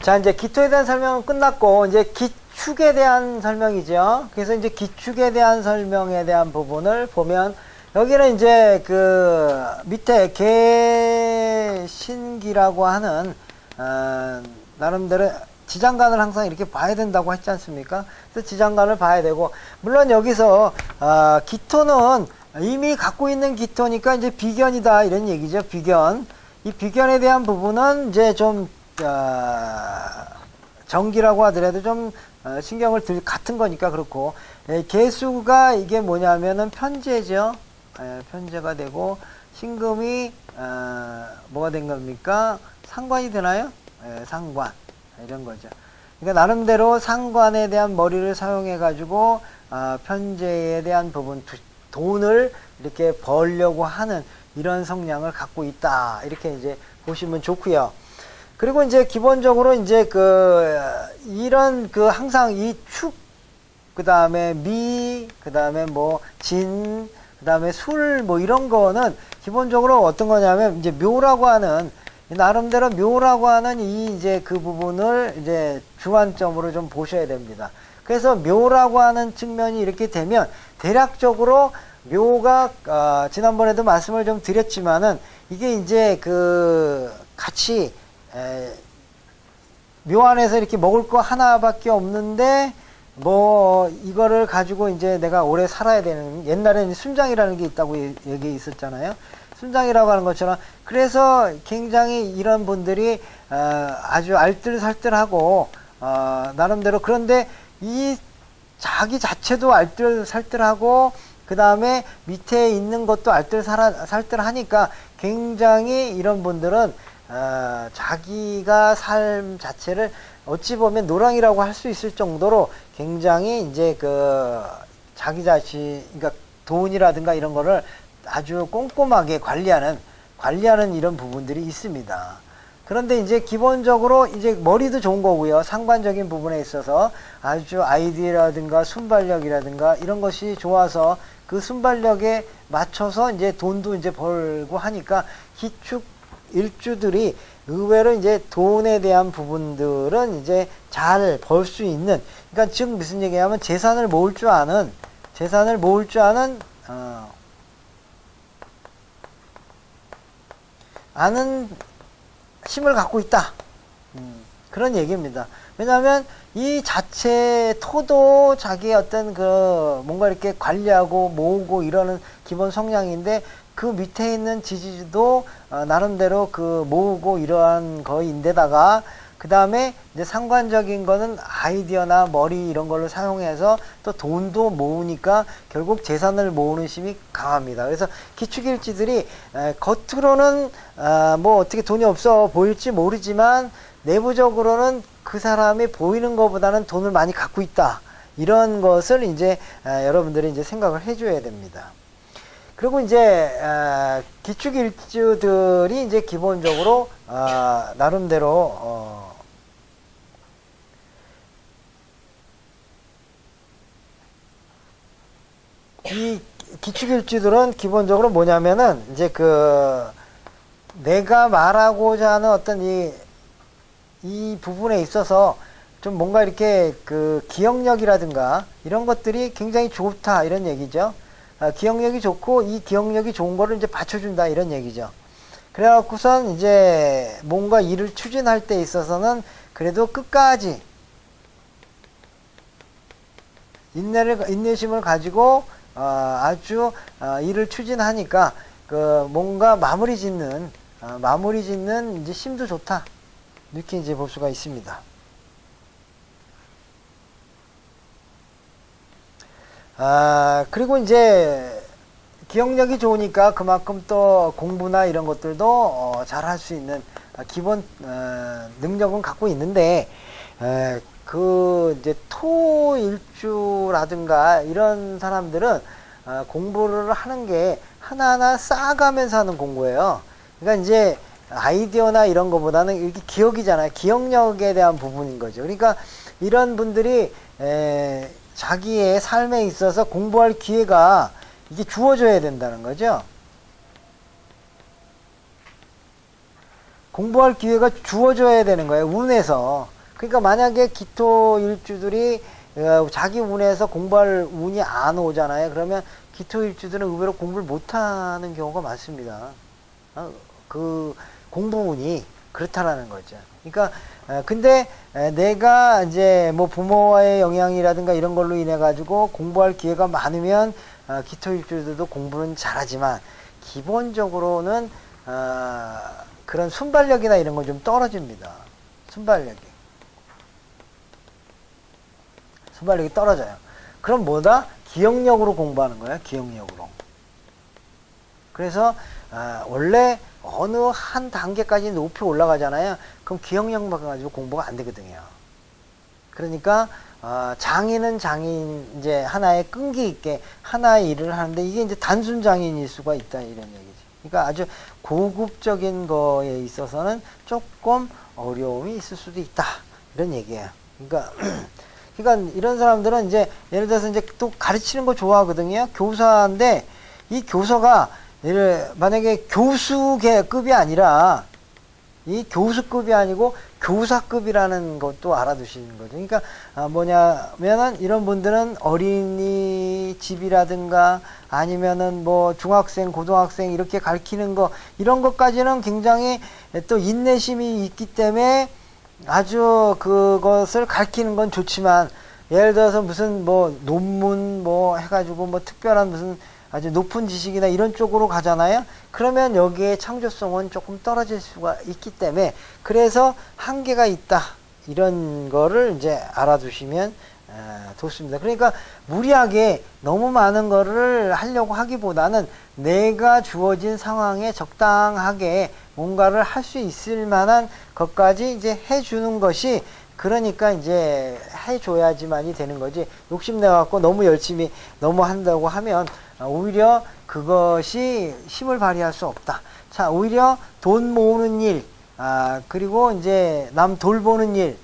자, 이제 기토에 대한 설명은 끝났고, 이제 기축에 대한 설명이죠. 그래서 이제 기축에 대한 설명에 대한 부분을 보면, 여기는 이제 그 밑에 개신기라고 하는, 어, 나름대로 지장간을 항상 이렇게 봐야 된다고 했지 않습니까? 그래서 지장간을 봐야 되고, 물론 여기서, 어, 기토는 이미 갖고 있는 기토니까 이제 비견이다, 이런 얘기죠. 비견. 이 비견에 대한 부분은 이제 좀, 어, 정기라고 하더라도 좀 어, 신경을 들 같은 거니까 그렇고 예, 개수가 이게 뭐냐면은 편제죠. 예, 편제가 되고 신금이 어, 뭐가 된 겁니까? 상관이 되나요? 예, 상관 이런 거죠. 그러니까 나름대로 상관에 대한 머리를 사용해 가지고 어, 편제에 대한 부분 두- 돈을 이렇게 벌려고 하는 이런 성향을 갖고 있다 이렇게 이제 보시면 좋고요. 그리고 이제 기본적으로 이제 그 이런 그 항상 이 축, 그 다음에 미, 그 다음에 뭐 진, 그 다음에 술 뭐 이런 거는 기본적으로 어떤 거냐면 이제 묘라고 하는 나름대로 묘라고 하는 이 이제 그 부분을 이제 주안점으로 좀 보셔야 됩니다. 그래서 묘라고 하는 측면이 이렇게 되면 대략적으로 묘가 어, 지난번에도 말씀을 좀 드렸지만은 이게 이제 그 같이 에, 묘 안에서 이렇게 먹을 거 하나밖에 없는데 뭐 이거를 가지고 이제 내가 오래 살아야 되는 옛날에는 순장이라는 게 있다고 얘- 얘기 있었잖아요. 순장이라고 하는 것처럼 그래서 굉장히 이런 분들이 어, 아주 알뜰살뜰하고 어, 나름대로 그런데 이 자기 자체도 알뜰살뜰하고 그 다음에 밑에 있는 것도 알뜰살뜰하니까 굉장히 이런 분들은 어, 자기가 삶 자체를 어찌 보면 노랑이라고 할 수 있을 정도로 굉장히 이제 그 자기 자신, 그러니까 돈이라든가 이런 거를 아주 꼼꼼하게 관리하는 관리하는 이런 부분들이 있습니다. 그런데 이제 기본적으로 이제 머리도 좋은 거고요. 상관적인 부분에 있어서 아주 아이디어라든가 순발력이라든가 이런 것이 좋아서 그 순발력에 맞춰서 이제 돈도 이제 벌고 하니까 기축 일주들이 의외로 이제 돈에 대한 부분들은 이제 잘 벌 수 있는 그러니까 즉 무슨 얘기냐면 재산을 모을 줄 아는 재산을 모을 줄 아는 어, 아는 힘을 갖고 있다. 음, 그런 얘기입니다. 왜냐하면 이 자체 토도 자기의 어떤 그 뭔가 이렇게 관리하고 모으고 이러는 기본 성향인데 그 밑에 있는 지지도 어, 나름대로 그 모으고 이러한 거인데다가 그 다음에 이제 상관적인 거는 아이디어나 머리 이런 걸로 사용해서 또 돈도 모으니까 결국 재산을 모으는 힘이 강합니다. 그래서 기축일지들이 에, 겉으로는 아, 뭐 어떻게 돈이 없어 보일지 모르지만 내부적으로는 그 사람이 보이는 것보다는 돈을 많이 갖고 있다. 이런 것을 이제 아, 여러분들이 이제 생각을 해줘야 됩니다. 그리고 이제 아, 기축 일주들이 이제 기본적으로 아, 나름대로 어, 이 기축 일주들은 기본적으로 뭐냐면은 이제 그 내가 말하고자 하는 어떤 이, 이 부분에 있어서 좀 뭔가 이렇게 그 기억력이라든가 이런 것들이 굉장히 좋다 이런 얘기죠. 아, 기억력이 좋고 이 기억력이 좋은 거를 이제 받쳐준다 이런 얘기죠. 그래갖고선 이제 뭔가 일을 추진할 때 있어서는 그래도 끝까지 인내를 인내심을 가지고 어, 아주 어, 일을 추진하니까 그 뭔가 마무리 짓는 어, 마무리 짓는 이제 심도 좋다 이렇게 이제 볼 수가 있습니다. 아 그리고 이제 기억력이 좋으니까 그만큼 또 공부나 이런 것들도 어, 잘할 수 있는 아, 기본 어, 능력은 갖고 있는데 에, 그 이제 토일주라든가 이런 사람들은 어, 공부를 하는 게 하나하나 쌓아가면서 하는 공부예요. 그러니까 이제 아이디어나 이런 거보다는 이렇게 기억이잖아요. 기억력에 대한 부분인 거죠. 그러니까 이런 분들이 에, 자기의 삶에 있어서 공부할 기회가 이게 주어져야 된다는 거죠. 공부할 기회가 주어져야 되는 거예요. 운에서. 그러니까 만약에 기토 일주들이 어, 자기 운에서 공부할 운이 안 오잖아요. 그러면 기토 일주들은 의외로 공부를 못하는 경우가 많습니다. 어, 그 공부 운이 그렇다라는 거죠. 그러니까 어, 근데 에, 내가 이제 뭐 부모와의 영향이라든가 이런 걸로 인해 가지고 공부할 기회가 많으면 어, 기토 일주들도 공부는 잘하지만 기본적으로는 어, 그런 순발력이나 이런 건 좀 떨어집니다. 순발력이. 순발력이 떨어져요. 그럼 뭐다? 기억력으로 공부하는 거야, 기억력으로. 그래서, 아, 원래 어느 한 단계까지 높이 올라가잖아요. 그럼 기억력만 가지고 공부가 안 되거든요. 그러니까, 어, 장인은 장인, 이제 하나의 끈기 있게 하나의 일을 하는데 이게 이제 단순 장인일 수가 있다, 이런 얘기지. 그러니까 아주 고급적인 거에 있어서는 조금 어려움이 있을 수도 있다. 이런 얘기예요. 그러니까, 그러니까 이런 사람들은 이제 예를 들어서 이제 또 가르치는 거 좋아하거든요. 교사인데 이 교사가 예를 만약에 교수계급이 아니라 이 교수급이 아니고 교사급이라는 것도 알아두시는 거죠. 그러니까 아, 뭐냐면은 이런 분들은 어린이 집이라든가 아니면은 뭐 중학생, 고등학생 이렇게 가르치는 거 이런 것까지는 굉장히 또 인내심이 있기 때문에 아주 그것을 가르치는 건 좋지만 예를 들어서 무슨 뭐 논문 뭐 해가지고 뭐 특별한 무슨 아주 높은 지식이나 이런 쪽으로 가잖아요. 그러면 여기에 창조성은 조금 떨어질 수가 있기 때문에 그래서 한계가 있다. 이런 거를 이제 알아두시면 어, 좋습니다. 그러니까 무리하게 너무 많은 거를 하려고 하기보다는 내가 주어진 상황에 적당하게 뭔가를 할 수 있을 만한 것까지 이제 해주는 것이 그러니까 이제 해줘야지만이 되는 거지 욕심내 갖고 너무 열심히 너무 한다고 하면 아, 오히려 그것이 힘을 발휘할 수 없다. 자, 오히려 돈 모으는 일, 아, 그리고 이제 남 돌보는 일,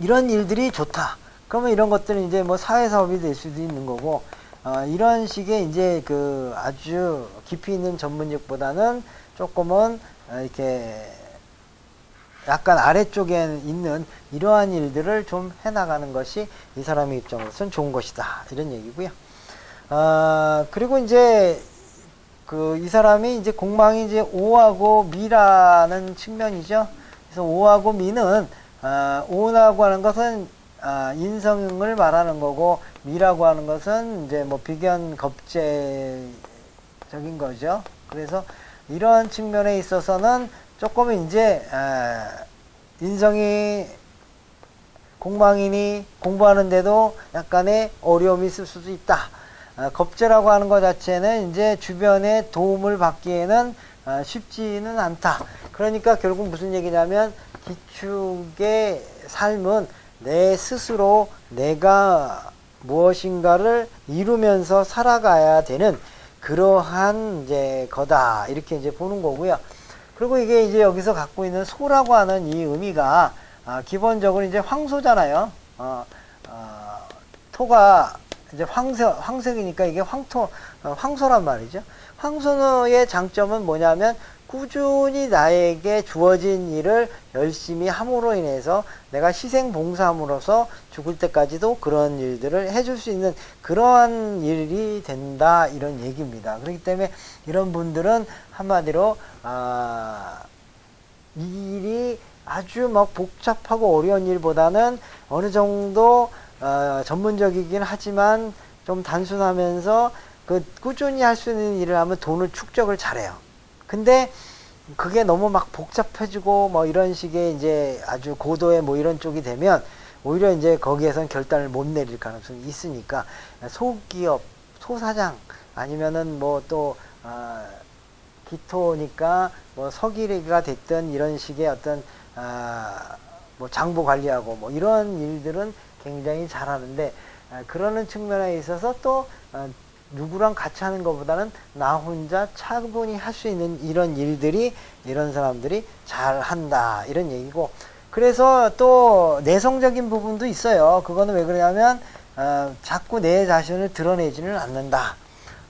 이런 일들이 좋다. 그러면 이런 것들은 이제 뭐 사회사업이 될 수도 있는 거고, 어, 이런 식의 이제 그 아주 깊이 있는 전문직보다는 조금은 어, 이렇게 약간 아래쪽에 있는 이러한 일들을 좀 해나가는 것이 이 사람의 입장으로서는 좋은 것이다. 이런 얘기고요. 어, 그리고 이제 그 이 사람이 이제 공망이 이제 오하고 미라는 측면이죠. 그래서 오하고 미는 어, 오라고 하는 것은 아, 인성을 말하는 거고 미라고 하는 것은 이제 뭐 비견 겁제적인 거죠. 그래서 이런 측면에 있어서는 조금 이제 아, 인성이 공방인이 공부하는데도 약간의 어려움이 있을 수도 있다. 아, 겁제라고 하는 것 자체는 이제 주변의 도움을 받기에는 아, 쉽지는 않다. 그러니까 결국 무슨 얘기냐면 기축의 삶은 내 스스로 내가 무엇인가를 이루면서 살아가야 되는 그러한 이제 거다 이렇게 이제 보는 거고요. 그리고 이게 이제 여기서 갖고 있는 소라고 하는 이 의미가 아, 기본적으로 이제 황소잖아요. 어, 어, 토가 이제 황색, 황색이니까 이게 황토, 어, 황소란 말이죠. 황소의 장점은 뭐냐면 꾸준히 나에게 주어진 일을 열심히 함으로 인해서 내가 희생 봉사함으로써 죽을 때까지도 그런 일들을 해줄 수 있는 그러한 일이 된다 이런 얘기입니다. 그렇기 때문에 이런 분들은 한마디로 아, 이 일이 아주 막 복잡하고 어려운 일보다는 어느 정도 어, 전문적이긴 하지만 좀 단순하면서 그 꾸준히 할 수 있는 일을 하면 돈을 축적을 잘해요. 근데 그게 너무 막 복잡해지고 뭐 이런 식의 이제 아주 고도의 뭐 이런 쪽이 되면 오히려 이제 거기에선 결단을 못 내릴 가능성이 있으니까 소기업, 소사장 아니면은 뭐또 어, 기토니까 뭐 서기가 됐든 이런 식의 어떤 아, 뭐 장부 관리하고 뭐 이런 일들은 굉장히 잘하는데 아, 그러는 측면에 있어서 또 어, 누구랑 같이 하는 것보다는 나 혼자 차분히 할 수 있는 이런 일들이 이런 사람들이 잘 한다. 이런 얘기고. 그래서 또 내성적인 부분도 있어요. 그거는 왜 그러냐면 어, 자꾸 내 자신을 드러내지는 않는다.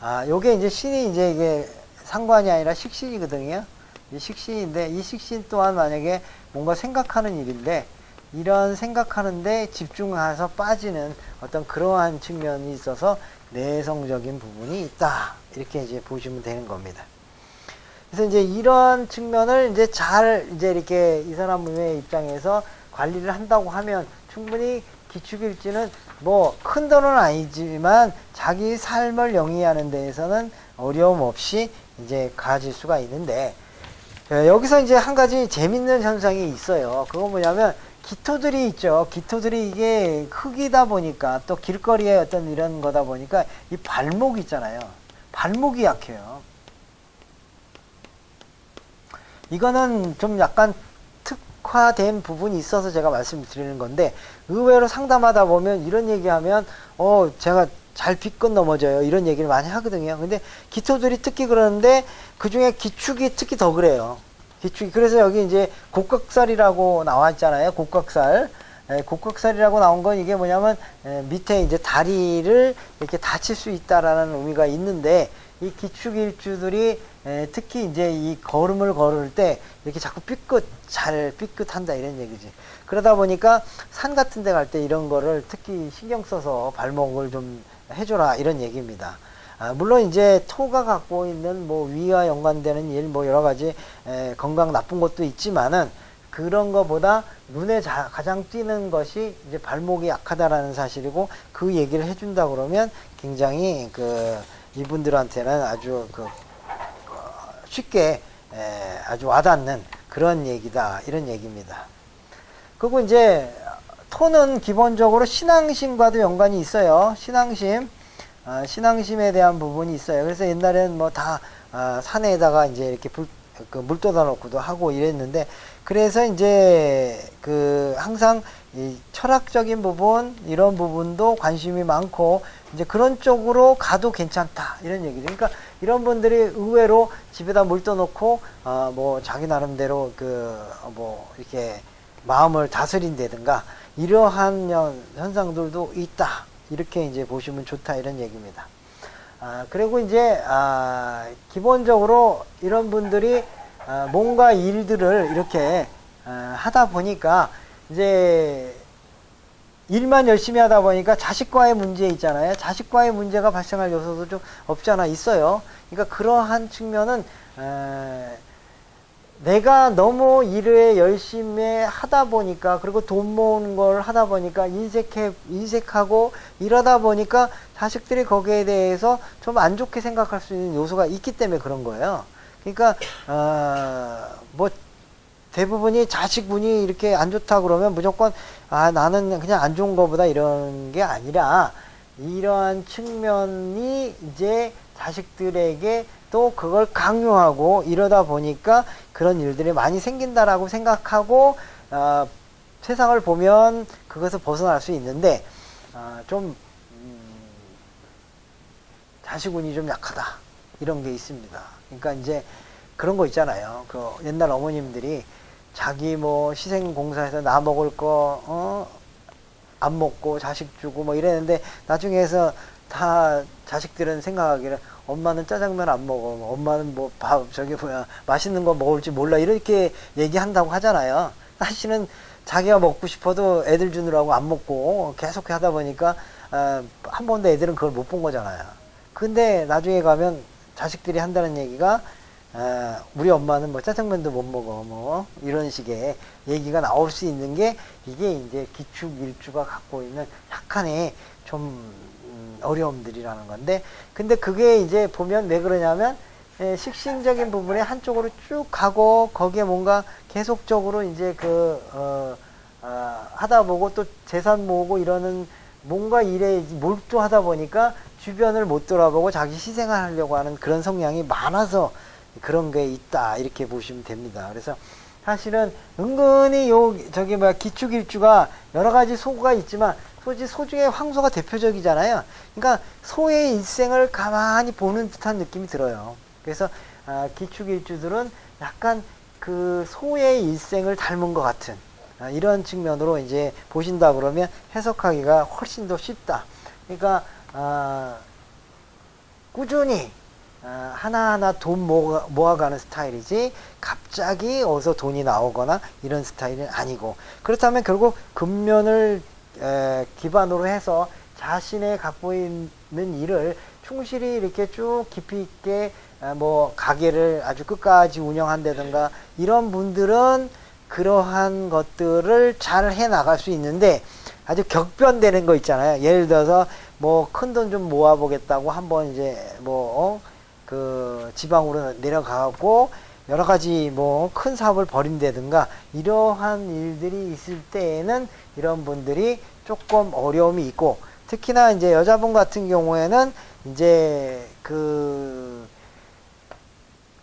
아 요게 이제 신이 이제 이게 상관이 아니라 식신이거든요. 이 식신인데 이 식신 또한 만약에 뭔가 생각하는 일인데 이런 생각하는데 집중해서 빠지는 어떤 그러한 측면이 있어서 내성적인 부분이 있다. 이렇게 이제 보시면 되는 겁니다. 그래서 이제 이런 측면을 이제 잘 이제 이렇게 이 사람의 입장에서 관리를 한다고 하면 충분히 기축일지는 뭐 큰 돈은 아니지만 자기 삶을 영위하는 데에서는 어려움 없이 이제 가질 수가 있는데 예, 여기서 이제 한 가지 재밌는 현상이 있어요. 그건 뭐냐면 기토들이 있죠. 기토들이 이게 흙이다 보니까 또 길거리에 어떤 이런 거다 보니까 이 발목 있잖아요. 발목이 약해요. 이거는 좀 약간 특화된 부분이 있어서 제가 말씀드리는 건데 의외로 상담하다 보면 이런 얘기하면 어 제가 잘 빗건 넘어져요 이런 얘기를 많이 하거든요 근데 기토들이 특히 그러는데 그 중에 기축이 특히 더 그래요 기축이 그래서 여기 이제 곡각살이라고 나와 있잖아요 곡각살 에, 곡각살이라고 나온 건 이게 뭐냐면 에, 밑에 이제 다리를 이렇게 다칠 수 있다라는 의미가 있는데 이 기축일주들이 에, 특히 이제 이 걸음을 걸을 때 이렇게 자꾸 삐끗 잘 삐끗한다 이런 얘기지. 그러다 보니까 산 같은 데 갈 때 이런 거를 특히 신경 써서 발목을 좀 해줘라 이런 얘기입니다. 아, 물론 이제 토가 갖고 있는 뭐 위와 연관되는 일 뭐 여러 가지 에, 건강 나쁜 것도 있지만은 그런 거보다 눈에 자, 가장 띄는 것이 이제 발목이 약하다라는 사실이고 그 얘기를 해준다 그러면 굉장히 그 이분들한테는 아주 그 어, 쉽게 에, 아주 와닿는 그런 얘기다 이런 얘기입니다. 그리고 이제 토는 기본적으로 신앙심과도 연관이 있어요. 신앙심, 어, 신앙심에 대한 부분이 있어요. 그래서 옛날에는 뭐다 어, 산에다가 이제 이렇게 불, 그 물떠다 놓고도 하고 이랬는데 그래서 이제 그 항상 이 철학적인 부분 이런 부분도 관심이 많고 이제 그런 쪽으로 가도 괜찮다 이런 얘기죠. 그러니까 이런 분들이 의외로 집에다 물 떠놓고 어 뭐 자기 나름대로 그 뭐 이렇게 마음을 다스린다든가 이러한 연- 현상들도 있다 이렇게 이제 보시면 좋다 이런 얘기입니다. 아, 그리고 이제, 아, 기본적으로 이런 분들이 아, 뭔가 일들을 이렇게 아, 하다 보니까 이제 일만 열심히 하다 보니까 자식과의 문제 있잖아요. 자식과의 문제가 발생할 요소도 좀 없지 않아 있어요. 그러니까 그러한 측면은, 에, 내가 너무 일을 열심히 하다 보니까 그리고 돈 모으는 걸 하다 보니까 인색해 인색하고 이러다 보니까 자식들이 거기에 대해서 좀 안 좋게 생각할 수 있는 요소가 있기 때문에 그런 거예요. 그러니까 어뭐 대부분이 자식분이 이렇게 안 좋다 그러면 무조건 아 나는 그냥 안 좋은 거보다 이런 게 아니라 이러한 측면이 이제 자식들에게 또 그걸 강요하고 이러다 보니까 그런 일들이 많이 생긴다라고 생각하고 어, 세상을 보면 그것을 벗어날 수 있는데 어, 좀 음, 자식운이 좀 약하다 이런 게 있습니다. 그러니까 이제 그런 거 있잖아요. 그 옛날 어머님들이 자기 뭐 시생 공사에서 나 먹을 거 어? 안 먹고 자식 주고 뭐 이랬는데 나중에서 다 자식들은 생각하기를 엄마는 짜장면 안 먹어. 뭐 엄마는 뭐 밥 저기 뭐야 맛있는 거 먹을지 몰라. 이렇게 얘기한다고 하잖아요. 사실은 자기가 먹고 싶어도 애들 주느라고 안 먹고 계속 하다 보니까 아, 한 번도 애들은 그걸 못 본 거잖아요. 근데 나중에 가면 자식들이 한다는 얘기가 아, 우리 엄마는 뭐 짜장면도 못 먹어. 뭐 이런 식의 얘기가 나올 수 있는 게 이게 이제 기축 일주가 갖고 있는 약간의 좀 음, 어려움들이라는 건데 근데 그게 이제 보면 왜 그러냐면 예, 식신적인 부분에 한쪽으로 쭉 가고 거기에 뭔가 계속적으로 이제 그 어, 어, 하다 보고 또 재산 모으고 이러는 뭔가 일에 몰두하다 보니까 주변을 못 돌아보고 자기 희생을 하려고 하는 그런 성향이 많아서 그런 게 있다 이렇게 보시면 됩니다. 그래서 사실은 은근히 요 저기 뭐야 기축일주가 여러 가지 소가 있지만 소지 소 중에 황소가 대표적이잖아요. 그러니까 소의 일생을 가만히 보는 듯한 느낌이 들어요. 그래서 아, 기축일주들은 약간 그 소의 일생을 닮은 것 같은 아, 이런 측면으로 이제 보신다 그러면 해석하기가 훨씬 더 쉽다. 그러니까 아, 꾸준히 아, 하나하나 돈 모아, 모아가는 스타일이지 갑자기 어디서 돈이 나오거나 이런 스타일은 아니고 그렇다면 결국 근면을 에, 기반으로 해서 자신의 갖고 있는 일을 충실히 이렇게 쭉 깊이 있게 아, 뭐 가게를 아주 끝까지 운영한다든가 이런 분들은 그러한 것들을 잘 해 나갈 수 있는데 아주 격변되는 거 있잖아요. 예를 들어서 뭐 큰 돈 좀 모아보겠다고 한번 이제 뭐그 지방으로 내려가고 여러 가지 뭐 큰 사업을 벌인다든가 이러한 일들이 있을 때에는 이런 분들이 조금 어려움이 있고 특히나 이제 여자분 같은 경우에는 이제 그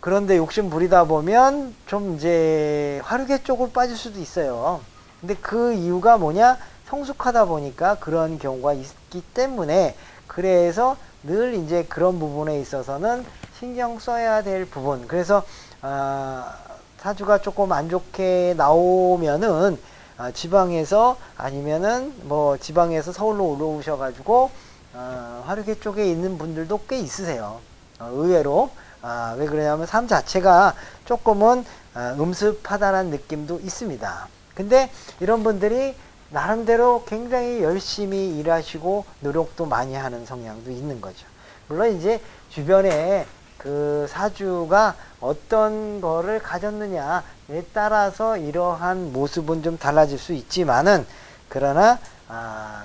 그런데 욕심 부리다 보면 좀 이제 화류계 쪽으로 빠질 수도 있어요. 근데 그 이유가 뭐냐? 성숙하다 보니까 그런 경우가 있기 때문에 그래서 늘 이제 그런 부분에 있어서는 신경 써야 될 부분. 그래서 아, 사주가 조금 안 좋게 나오면은 아, 지방에서 아니면은 뭐 지방에서 서울로 올라오셔가지고 아, 화류계 쪽에 있는 분들도 꽤 있으세요. 어, 의외로. 아, 왜 그러냐면 삶 자체가 조금은 아, 음습하다는 느낌도 있습니다. 근데 이런 분들이 나름대로 굉장히 열심히 일하시고 노력도 많이 하는 성향도 있는 거죠. 물론 이제 주변에 그 사주가 어떤 거를 가졌느냐에 따라서 이러한 모습은 좀 달라질 수 있지만은 그러나 아,